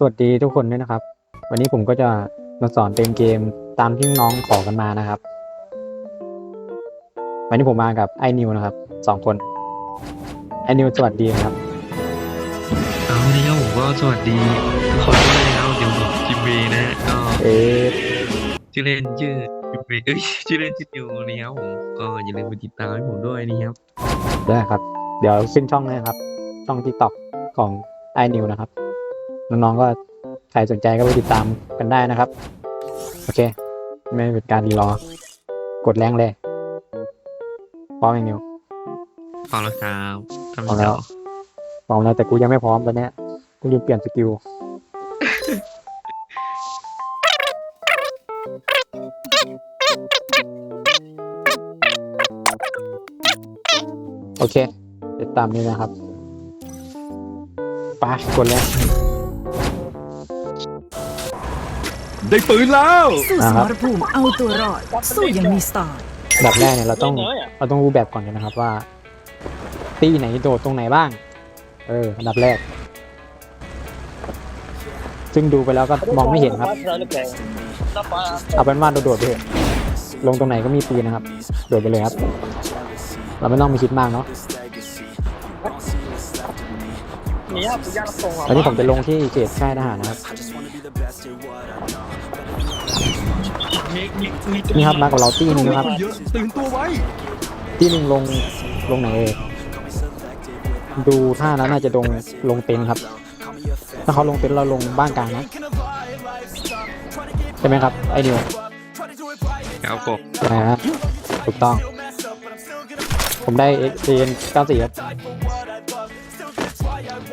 สวัสดีทุกคนด้วยนะครับ วันนี้ผมก็จะมาสอนเติมเกมตามที่น้องขอกันมานะครับ วันนี้ผมมากับไอ้นิวนะครับสองคนไอ้นิวสวัสดีครับเอาเนี่ยผมก็สวัสดีทุกคนด้วยนะครับเดี๋ยวผมจิมเบย์นะฮะก็เอ๊ะชื่อเล่นชื่อจิมเบย์เอ้ยชื่อเล่นชื่อนิวนะครับผมก็อย่าลืมไปติดตามให้ผมด้วยนะครับได้ครับ เดี๋ยวขึ้นช่องนะครับ ช่องที่ตอกของไอ้นิวนะครับ น้องๆก็ใครสนใจก็ไปติดตามกันได้นะครับ โอเค ไม่เป็นการรีรอกดแรงเลยพร้อมอย่างนิวพอแล้วครับทำพอแล้วพร้อมแล้วแต่กูยังไม่พร้อมตอนเนี้ยกูยังเปลี่ยนสกิลโอเคติดตามนี้นะครับไปกดแล้ว ได้ปืนแล้ว สู้สอ่าครับมรภูมิเอาตัวรอด สู้อยังมีสไตล์อันดับแรกเนี่ยเราต้องเราต้องรู้แบบก่อนกันนะครับว่า ตีไหนโดดตรงไหนบ้าง เอออันดับแรก ซึ่งดูไปแล้วก็มองไม่เห็นครับ เอาเป็นว่าโดดๆไปเถอะลงตรงไหนก็มีปืนนะครับ โดดไปเลยครับ เราไม่ต้องมีคิดมากเนาะตอนนี้ผมจะลงที่เขตค่ายทหารนะครับ นี่ครับมากับเราตี้หนึงนะครับเยอะตื่นตัวไว้ที่หนึ่งลงลงไหนเอ่ยดูท่าแล้วน่าจะลงลงเต็นท์ครับ ถ้าเขาลงเต็นท์เราลงบ้านกลางนะใช่ไหมครับไอ้นิวครับผมนะฮะถูกต้อง ผมได้เอ็นเก้าสี่ครับ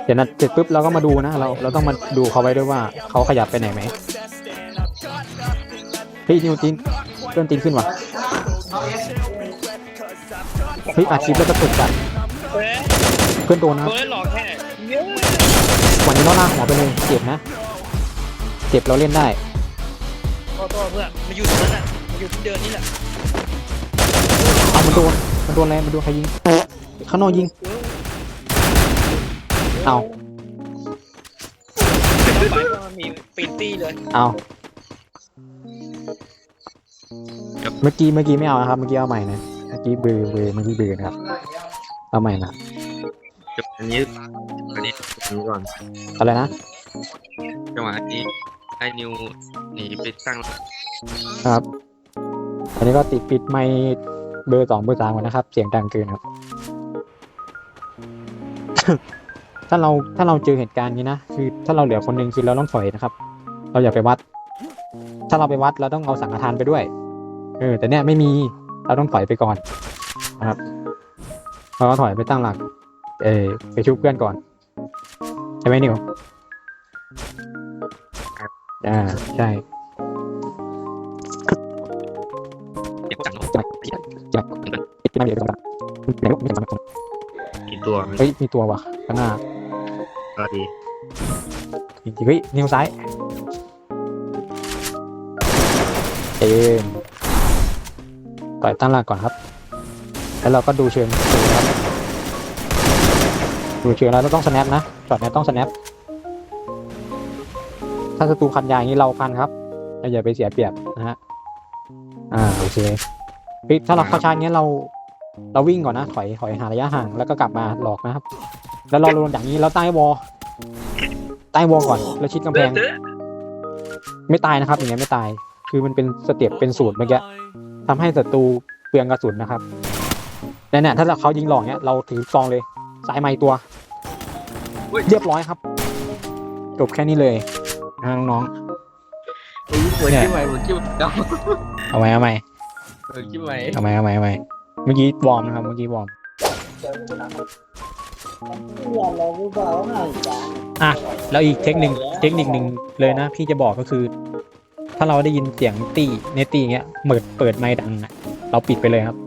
เดี๋ยวนัดเสร็จปุ๊บเราก็มาดูนะเราเราต้องมาดูเขาไว้ด้วยว่าเขาขยับไปไหนไหม เฮ้ยนิวตีนเพื่อนตีนขึ้นว่ะเฮ้ยอาชีพแล้วก็ตุดจัดเพื่อนโดนนะครับโดนหลอกแค่เยอะวันนี้เราลากหัวไปเลยเจ็บนะเจ็บเราเล่นได้ก็ตัวเพื่อนมาอยู่ตรงนั้นอะมาอยู่ที่เดินนี่แหละเอามันโดนมันโดนอะไรมันโดนใครยิงข้างนอกยิงเอาต้องไปก็มีปีนตี้เลยเอา เมื่อกี้เมื่อกี้ไม่เอานะครับ เมื่อกี้เอาใหม่นะ เมื่อกี้เบือเบือเมื่อกี้เบือนะครับ เอาใหม่นะจบอันนี้อันนี้อันนี้ก่อนอะไรนะ จังหวะนี้ไอ้นิวหนีไปตั้งครับ อันนี้ก็ติดปิดไมค์เบอร์สองเบอร์สามก่อนนะครับ เสียงดังเกินครับ ถ้าเราถ้าเราเจอเหตุการณ์นี้นะ คือถ้าเราเหลือคนหนึ่งคือเราต้องถอยนะครับ เราอย่าไปวัด ถ้าเราไปวัดเราต้องเอาสังฆทานไปด้วย เออแต่เนี่ยไม่มีเราต้องถอยไปก่อนนะครับเราก็ถอยไปตั้งหลัก เออไปชุบเพื่อนก่อนใช่ไหมนิวอ่าใช่เดี๋ยวจังเนาะจะจะจะไม่เดี๋ยวจะไหนไม่เห็นมันกี่ตัวเฮ้ยมีตัวว่ะข้างหน้าก็ดีจริงๆเฮ้ยนิ้วซ้ายเอ็น ต่อยตั้งหลักก่อนครับ แล้วเราก็ดูเชิงดูนะครับ ดูเชิงแล้วเราต้องสแนปนะช็อตเนี้ยต้องสแนปถ้าศัตรูคันยาอย่างนี้เราคันครับเราอย่าไปเสียเปรียบนะฮะ อ่าโอเคเฮ้ยถ้าเราเข้าชาร์จเนี้ยเรา เราวิ่งก่อนนะถอยถอยหาระยะห่างแล้วก็กลับมาหลอกนะครับ แล้วเราลงอย่างนี้แล้วใต้วอลใต้วอลก่อนแล้วชิดกำแพง ไม่ตายนะครับอย่างเงี้ยไม่ตาย คือมันเป็นสเต็ปเป็นสูตรเมื่อกี้ ทำให้ศัตรูเปลืองกระสุนนะครับแต่เนี่ยถ้าเขายิงหลอกเนี้ยเราถือซองเลย สายไม้ตัว เรียบร้อยครับ จบแค่นี้เลยนะน้องหัวคิ้วไหมหัวคิ้วเดาๆเอาไหมเอาไหมหัวคิ้วไหมเอาไหมเอาไหมเอาไหมเมื่อกี้วอร์มนะครับ เมื่อกี้วอร์มอะแล้วอีกเทคนิคเทคนิคหนึ่งเลยนะ พี่จะบอกก็คือ ถ้าเราได้ยินเสียงตีเนตตีอย่างเงี้ยเปิดเปิดไมค์ดังอะเราปิดไปเลยครับ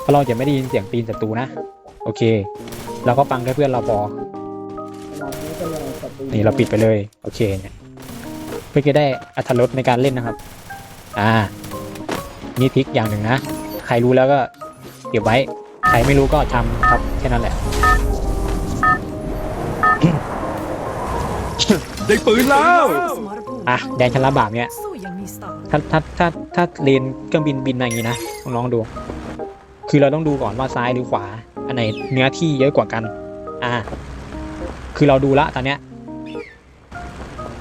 เพราะเราจะไม่ได้ยินเสียงตีนศัตรูนะ โอเค เราก็ฟังแค่เพื่อนเราพอนี่เราปิดไปเลย โอเคเนี่ยเพื่อจะได้อัธรสในการเล่นนะครับ อ่านี่ทริกอย่างหนึ่งนะ ใครรู้แล้วก็เก็บไว้ ใครไม่รู้ก็ทำครับแค่นั้นแหละได้ปืนแล้วสมรภูมิอะแดนชนละบาปเนี่ยีสไตล์ถ้าถ้าถ้าถ้าเลนเครื่องบินบินมาอย่างนี้นะลองดู คือเราต้องดูก่อนว่าซ้ายหรือขวา อันไหนเนื้อที่เยอะกว่ากัน อ่า คือเราดูละตอนเนี้ย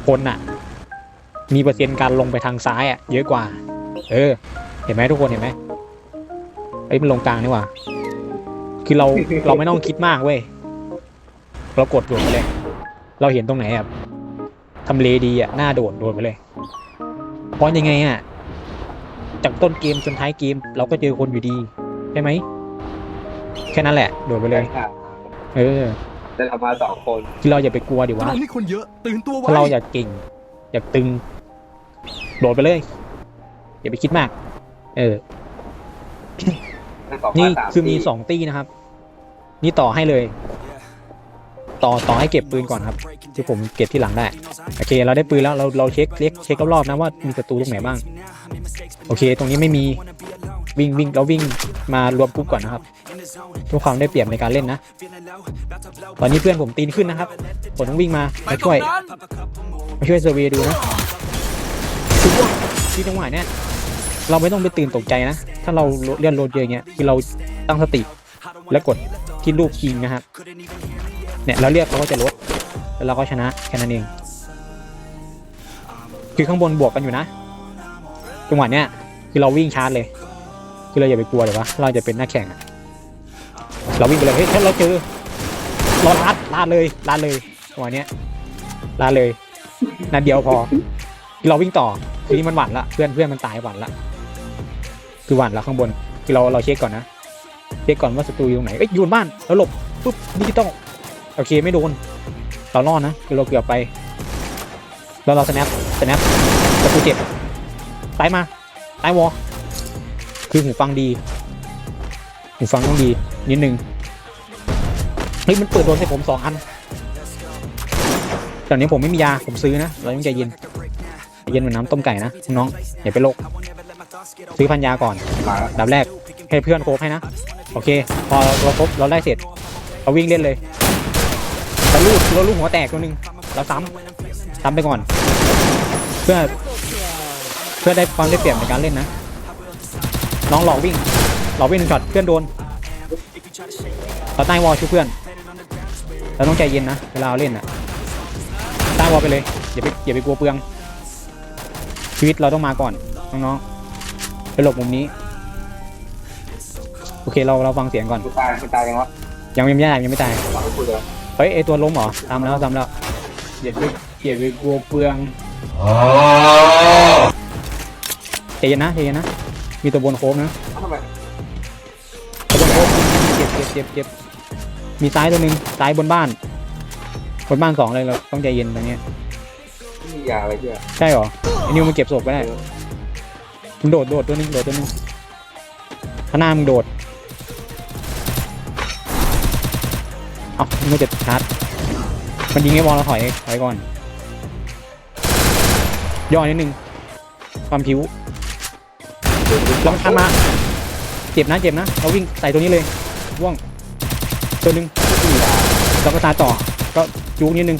คนอะมีเปอร์เซ็นต์การลงไปทางซ้ายอะเยอะกว่า เออ เห็นไหมทุกคนเห็นไหมเอ้มันลงกลางนี่หว่า คือเราเราไม่ต้องคิดมากเว้ยเรากดโดดไปเลย เราเห็นตรงไหนอะทำเลดีอะหน้าโดดโดดไปเลย เพราะยังไงอะจากต้นเกมจนท้ายเกม เราก็เจอคนอยู่ดี ใช่ไหม แค่นั้นแหละ โดดไปเลย เออแต่เรามาสองคนคือเราอย่าไปกลัวดิตรวะงนี้คนเยอะ ตื่นตัวไว้ถ้าเราอยากเก่ง อยากตึง โดดไปเลย อย่าไปคิดมาก เออทั้งสองนี่มาสามคือมีที่สองตีนะครับ นี่ต่อให้เลย ต่อต่อให้เก็บปืนก่อนครับ ที่ผมเก็บที่หลังได้ โอเค เราได้ปืนแล้วเราเราเช็คเช็คเช็ครอบๆนะว่ามีศัตรูตรงไหนบ้าง โอเค ตรงนี้ไม่มีวิ่งวิ่งเราวิ่งมารวมกรุ๊ปก่อนนะครับเพื่อความได้เปรียบในการเล่นนะ ตอนนี้เพื่อนผมตีนขึ้นนะครับ ผมต้องวิ่งมามาช่วยมาช่วยเซอร์เวดูนะที่จังหวะเนี้ยเราไม่ต้องไปตื่นตกใจนะ ถ้าเราเลื่อนรถเยอะเงี้ยคือเราตั้งสติแล้วกดที่รูปยิงนะครับ เนี่ยเราเรียกเขาก็จะลดแล้วเราก็ชนะแค่นั้นเอง คือข้างบนบวกกันอยู่นะจังหวะเนี้ยคือเราวิ่งชาร์จเลย คือเราอย่าไปกลัวเลยววะเราจะเป็นหนักแข่งอะเราวิ่งไปเลยเฮ้ยถ้าเราเจอเราลาดลาดเลยลาดเลยจังหวะเนี้ยลาดเลยนัดเดียวพอ เราวิ่งต่อคือนี่มันหวั่นละเพื่อนเพื่อนมันตายหวั่นละคือหวั่นละข้างบนคือเราเราเช็คก่อนนะเช็คก่อนว่าศัตรูอยู่ตรงไหนเอ้ยอยูบนบ้านแล้วหลบปุ๊บดิจิตอล โอเคไม่โดน เรารอดนะคือเราเกือบไปแล้วเราสแนปสแนปศัตรูเจ็บตายมาตายวอคือหูฟังดีหูฟังต้องดีนิดนึงเฮ้ยมันเปิดโดนใส่ผมสองอันตอนนี้ผมไม่มียาผมซื้อนะเราต้องใจเย็นเย็นเหมือนน้ำต้มไก่นะน้องอย่าไปโลกซื้อพันยาก่อนดับแรกให้เพื่อนโคบให้นะ โอเค พอเราครบเราได้เสร็จเราวิ่งเล่นเลย ลูดเราลูกหัวแตกตัวหนึงเราซ้ำซ้ำไปก่อน เพื่อเพื่อได้ความได้เปรียบในการเล่นนะ น้องหลอกวิ่งหลอกวิ่งหนึ่งช็อตเพื่อนโดนเราใต้วอลช่วยเพื่อนเราต้องใจเย็นนะเวลาเล่นอะใต้วอลไปเลยอย่าไปอย่าไปกลัวเปลือง ชีวิตเราต้องมาก่อนน้องๆไปหลบมุมนี้ โอเคเราเราฟังเสียงก่อนตายตายยังวะยังยังไม่ได้ยังไม่ตายฟังคุยเลย ฮ้ยไอตัวล้มเหรอตามแล้วตามแล้วอย่าไปอย่าไปกลัวเปลืองใจเย็นนะใจเย็นนะ มีตัวบนโค้งนะเอ้าทำไมตัวบนโค้งเจ็บเจ็บเจ็บเจ็บมีซ้ายตัวหนึ่งซ้ายบนบ้าน บนบ้านสองเลยเราต้องใจเย็นตรงเนี้ยไม่มียาอะไรเงี้ยใช่เหรอไอ้นิวมันเก็บศพไปได้มันโดดโดดตัวหนึงโดดตัวหนึงข้างหน้ามึงโดด มึงจะชาร์จมันยิงไอ้บอลเราถอยถอยก่อน ย่อนิดนึง ความผิวลองทันมา เจ็บนะเจ็บนะเราวิ่งใส่ตัวนี้เลยว่วง ตัวหนึ่งเราก็ตาต่อ ก็จูงนิดนึง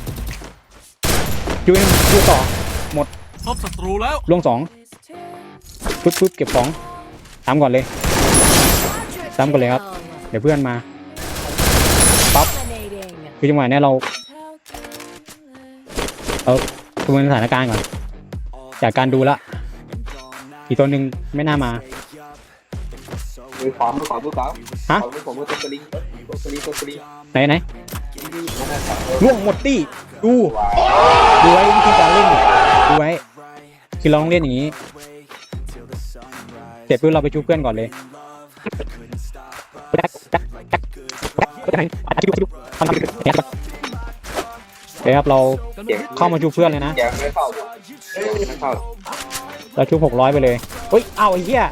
จูงนิดนึงจูงต่อพบศัตรูแล้วลงสองปึ๊บปึ๊บเก็บของตามก่อนเลยตามก่อนเลยครับ เดี๋ยวเพื่อนมาปั๊บ คือจังหวะเนี้ยเราเอาประเมินสถานการณ์ก่อน จากการดูละ อีกตัวหนึ่งไม่น่ามา มือขวามือขวามือขวาฮะ ขวามือขวามือตัวสลิงตัวสลิงตัวสลิงไหนไหนนี่นั่นแหละครับล่วงหมดตี้ดูดูไว้วิธีการเล่นดูไว้ คือเราต้องเล่นอย่างนี้ เสร็จปุ๊บเราไปชูเพื่อนก่อนเลย เดี๋ยวครับเราเจ็บเข้ามาชูเพื่อนเลยนะแกไม่เข้าแกไม่เข้าเราชูหกร้อยไปเลยเฮ้ยเอาไอ้เหี้ย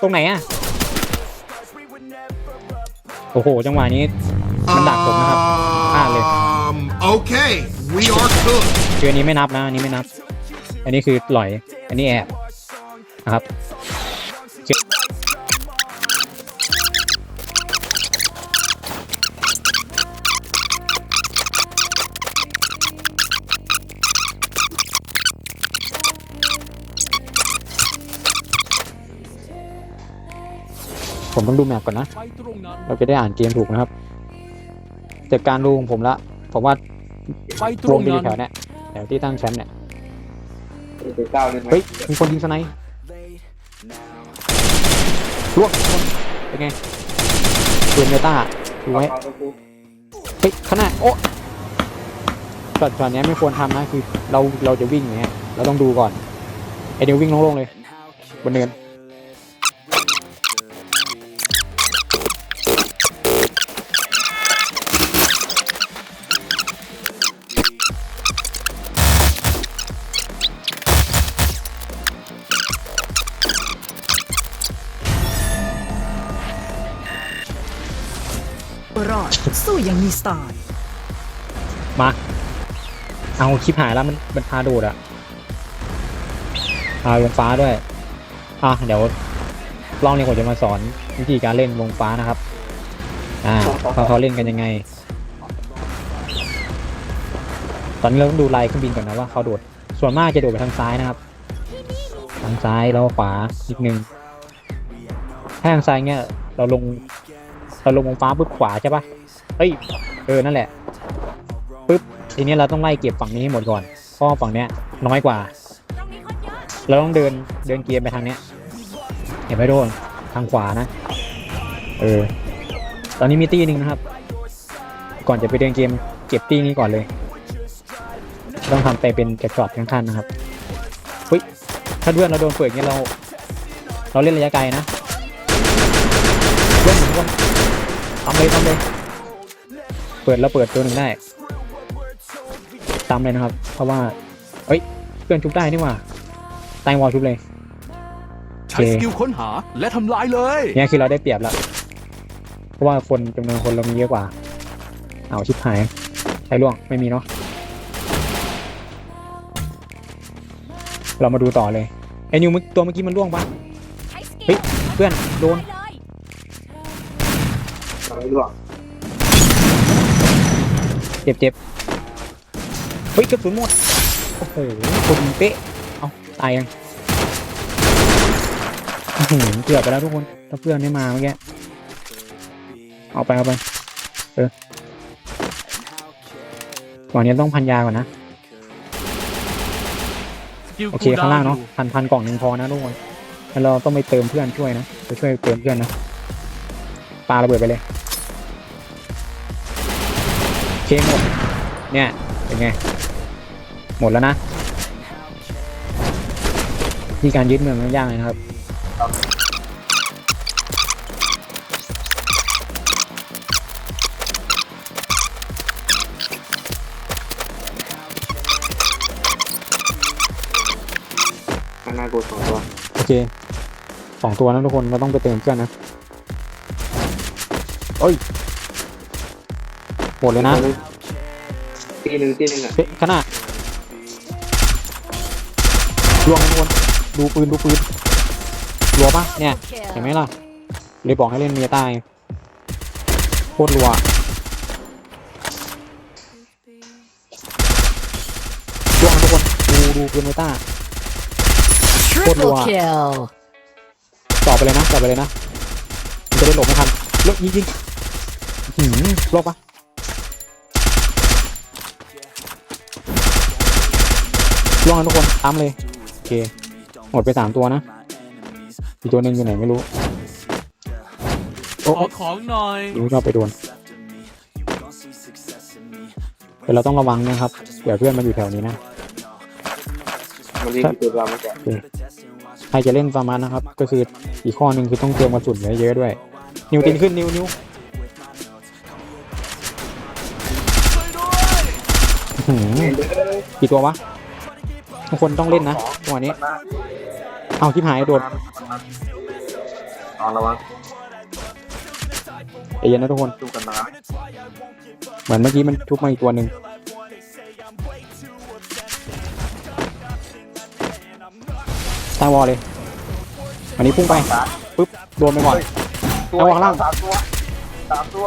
ตรงไหนอะโอ้โหจังหวะนี้มันดักผมนะครับพลาดเลย Um, okay, we are cooked. คืออันนี้ไม่นับนะอันนี้ไม่นับ อันนี้คือหลอย อันนี้แอบนะครับ ผมต้องดูแมปก่อนนะไปตรงนั้นเราจะได้อ่านเกมถูกนะครับ จากการดูของผมละ ผมว่าไปตวรงงจะอนั้ยู่นแถวเนี้ยแถวที่ตั้งแคมป์เนี่ยไปเก้าเลยไหมเฮ้ย มีคนยิงสไนป์ล่วงคนเป็นไงปืนเมตาดูไว้เอาตัวกูเฮ้ยขางหนาดโอ้ช็อตช็อตเนี้ยไม่ควรทำนะคือเราเราจะวิ่งอย่างเงี้ยเราต้องดูก่อนไอเดียววิ่งโล่งๆเลยบนเนิน ตัวรอดสู้อยังมีสไตล์มา เอาคลิปหายแล้วมันมันพาโดดอะพาลงฟ้าด้วย อะ เดี๋ยวลองเนี่ยผมจะมาสอนวิธีการเล่นลงฟ้านะครับ อ่าเขาเขาเล่นกันยังไง ตอนนี้เราต้องดูลายเครื่องบินก่อนนะว่าเขาโดด ส่วนมากจะโดดไปทางซ้ายนะครับ ทางซ้ายแล้วขวาอีกหนึ่งถ้าทางซ้ายเงี้ยเราลง เราลงบนฟ้าปุ๊บขวาใช่ปะเฮ้ย เออ นั่นแหละปุ๊บ ทีนี้เราต้องไล่เก็บฝั่งนี้ให้หมดก่อน เพราะฝั่งเนี้ยน้อยกว่า เราต้องเดิน เดินเกียร์ไปทางเนี้ย เห็นไหมโดน ทางขวานะ เออ ตอนนี้มีตีนึงนะครับ ก่อนจะไปเดินเกม เก็บตีนี้ก่อนเลย ต้องทำไปเป็นกระจอดข้างๆนะครับเฮ้ย ถ้าเพื่อนเราโดนเปิดองเงี้ยเรา เราเล่นระยะไกลนะเล่นหนึ่งคน เลยทำเลย เปิดแล้วเปิดตัวหนึ่งได้ ตามเลยนะครับ เพราะว่า เอ้ย เพื่อนชุบได้นี่หว่าตายวอลชุบเลย ใช้สกิลค้นหาและทำลายเลยเนี่ยคือเราได้เปรียบแล้วเพราะว่าคนจำนวนคนเรามีเยอะกว่า เอาชิบหาย ใช้ล่วงไม่มีเนาะ เรามาดูต่อเลย ไอ้นิวมึงตัวเมื่อกี้มันล่วงปะเฮ้ย เพื่อนโดน เอาไม่ร่วงเจ็บเจ็บเฮ้ยกระสุนหมด โอ้โหคนเป๊ะ เอาตายยังอื้อหือเกือบไปแล้วทุกคน ถ้าเพื่อนไม่มาเมื่อกี้ เอาไปเอาไป เออก่อนนี้ต้องพันยาก่อนนะ โอเคข้างล่างเนาะพันพันกล่องหนึ่งพอนะทุกคนแล้วเราต้องไปเติมเพื่อนช่วยนะ ไปช่วยเติมเพื่อนนะปาระเบิดไปเลยโอ เคหมด เนี่ย เป็นไง หมดแล้วนะที่การยึดเมืองมันยากเลยนะครับข้างหน้ากูสองตัว โอเคสองตัวนะทุกคนเราต้องไปเติมเพื่อนนะเอ้ย หมดเลยนะตีหนึ่งตีหนึ่งอะเฮ้ยขนาดลวงทุกคนดูปืนดูปืนรัวปะเนี่ย เห็นไหมล่ะเลยบอกให้เล่นเมียใต้โคตรรัวลวงทุกคนดูดูปืนเมตา Triple Triple kill ต่อไปเลยนะต่อไปเลยนะมันจะได้หลบไม่ทันเลิกยิงยิงหืมหลบปะ ล่วงนะทุกคนตามเลยโอเคหมดไปสามตัวนะอีกตัวหนึ่งอยู่ไหนไม่รู้โอ้ขอของหน่อยยิงก็ไปโดนแต่เราต้องระวังนะครับเดี๋ยวเพื่อนมันอยู่แถวนี้นะมันวิ่งตัวเราไม่แก่ใครจะเล่นฟาร์มานะครับ ก็คืออีกข้อหนึ่งคือต้องเตรียมกระสุนไว้เยอะด้วย นิวตินขึ้นนิวนิวอื้อหือกี่ตัววะ ทุกคนต้องเล่นนะจังหวะนี้ เอาที่หายโดดเอาระวังใจเย็นนะทุกคนดูกันนะเหมือนเมื่อกี้มันทุบมาอีกตัวหนึ่งใต้วอลเลย อันนี้พุ่งไปปุ๊บโดนไปก่อนเอาวางล่างสามตัวสามตัว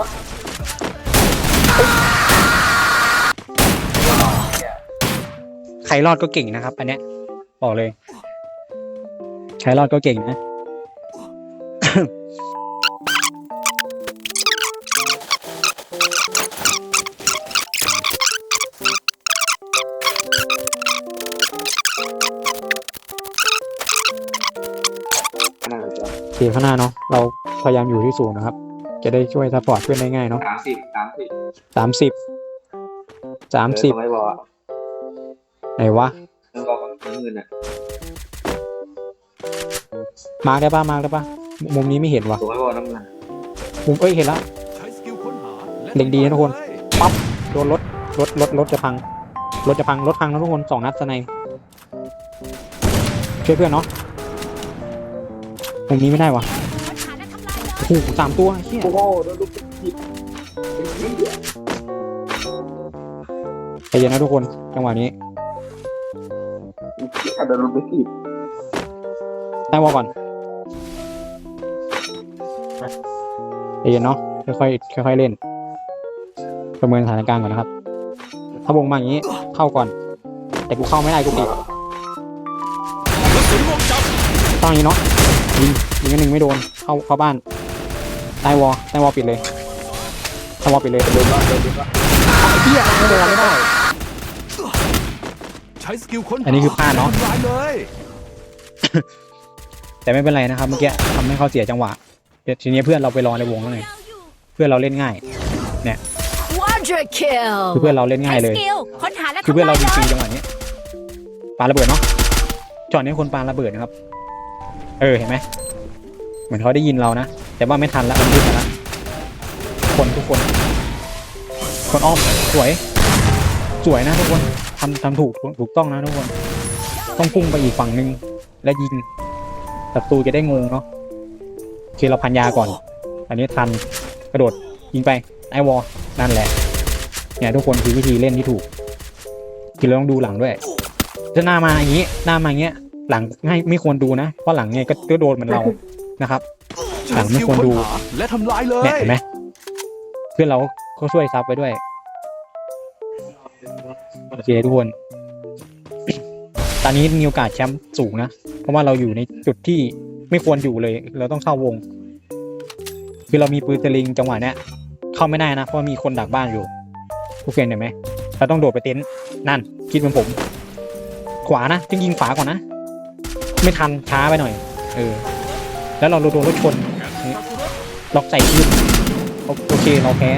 รรอดก็เก่งนะครับ อันเนี้ยบอกเลย ใครรอดก็เก่งนะทีมข้างหน้าเนาะเราพยายามอยู่ที่สูงนะครับ จะได้ช่วยสปอร์ตเพื่อนได้ง่ายเนาะสามสิบสามสิบสามสิบสามสิบไม่บอก ไหนวะไม่บอกว่าเงินอะมาร์กได้ปะมาร์กได้ปะมุมนี้ไม่เห็นวะถูกไม่บอกน้ำเงินมุมเอ้ยเห็นแล้วใช้สกิลค้นหาและเล็งดีนะทุกคนทำลายเลยปั๊บโดนรถรถรถรถจะพังรถจะพังรถพังนะทุกคนสองนัดสไนช่วยเพื่อนเนาะมุมนี้ไม่ได้วะโอ้โหสามตัวเฮียโอ้โหโดนลูกผิดใจเย็นนะทุกคนจังหวะนี้ โดนลูกผิดได้วอลก่อนใจเย็นเนาะค่อยๆค่อยๆเล่น ประเมินสถานการณ์ก่อนนะครับ ถ้าวงมาอย่างนี้เข้าก่อน แต่กูเข้าไม่ได้กูติดกระสุนวงจับต้องอย่างนี้เนาะยิงยิงกันหนึ่งไม่โดนเข้าเข้าบ้านใต้วอลใต้วอลปิดเลยใต้วอลปิดเลยโดนว่าโดนว่าเฮียไม่โดนไม่ได้ใช้สกิลค้นหาอันนี้คือพลาดเนอะและทำลายเลยแต่ไม่เป็นไรนะครับเมื่อกี้ทำให้เขาเสียจังหวะเดี๋ยวทีนี้เพื่อนเราไปรอในวงแล้วไงเพื่อนเราเล่นง่าย Quadra kill คือเพื่อนเราเล่นง่ายเลยสกิลค้นหาและคือเพื่อนทำเราลายดีเลฟรียจังหวะนี้ปาระเบิดเนาะจอดนี้คนปาระเบิดนะครับ เออเห็นไหมเหมือนเขาได้ยินเรานะแต่ว่าไม่ทันแล้วมันรีบมาแล้วคนทุกคน คนอ้อมสวย สวยนะทุกคนทำทำถูกถูกต้องนะทุกคน ต้องพุ่งไปอีกฝั่งหนึ่งและยิงศัตรูจะได้งงเนาะโอเคเราพันยาก่อน อันนี้ทันกระโดดยิงไปไอวอลนั่นแหละ เนี่ยทุกคนคือวิธีเล่นที่ถูกคือเราต้องดูหลังด้วยถ้าหน้ามาอย่างนี้หน้ามาอย่างเงี้ย หลังง่ายไม่ควรดูนะเพราะหลังเนี่ยก็ก็โดนเหมือนเรานะครับ หลังไม่ควรดูใช้สกิลนหาและทำลายเลยเนี่ยเห็นไหมเพื่อนเราเขาช่วยซับไปด้วยโอ เคทุกคน ตอนนี้มีโอกาสแชมป์สูงนะ เพราะว่าเราอยู่ในจุดที่ไม่ควรอยู่เลย เราต้องเข้าวง คือเรามีปืนสลิงจังหวะเนี้ยเข้าไม่ได้นะ เพราะมีคนดักบ้านอยู่ทุกเฟนเห็นไหมเราต้องโดดไปเต็นท์นั่น คิดเหมือนผม ขวานะจึงยิงขวาก่อนนะ ไม่ทันช้าไปหน่อย เออ แล้วเราโดนรถชนล็อกใส่ขึ้นโอเคเราแพ้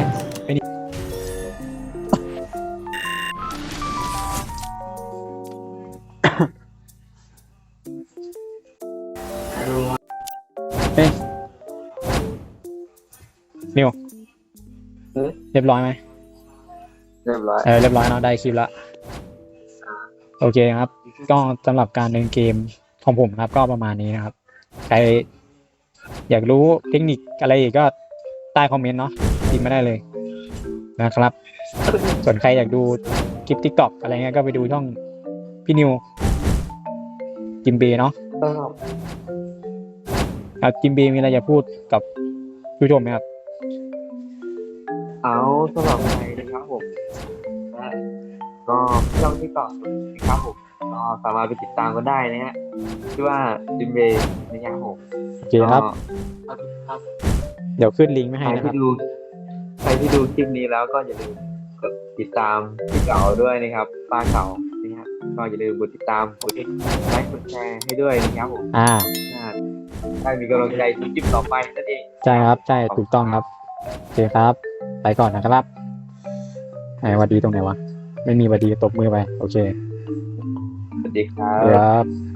นิวเรียบร้อยไหมเรียบร้อยเออเรียบร้อยเนาะได้คลิปละโอเคครับ ก็สำหรับการเล่นเกมของผมนะครับ ก็ประมาณนี้นะครับ ใครอยากรู้เทคนิคอะไรอีกก็ใต้คอมเมนต์เนาะพิมพ์มาได้เลยนะครับ ส่วนใครอยากดูคลิปทิกตอกอะไรเงี้ยก็ไปดูช่องพี่นิวจิมเบเนาะครับจิมเบมีอะไรจะพูดกับผู้ชมไหมครับ เอาสำหรับใครนะครับผมก็ช่องที่ต่อนะครับผมก็สามารถไปติดตามกันได้นะฮะชื่อว่าจิมเบย์นะครับผมโอเคครับ ก็เดี๋ยวขึ้นลิงก์ไม่ใคให้รนะครับที่ดูใครที่ดูคลิปนี้แล้วก็อย่าลืมกดติดตามพี่เก่าด้วยนะครับป้าเก่านะครับก็อย่าลืมกดติดตามกดไลค์กดแชร์ให้ด้วยนะครับผม อ่า ได้มีกำลังใจทุกคลิปต่อไปนั่นเอง ใช่ครับ ใช่ ถูกต้องครับ โอเคครับ ไปก่อนนะครับไอ้หวัดดีตรงไหนวะ ไม่มีหวัดดีตบมือไป โอเค สวัสดีครัคบรับ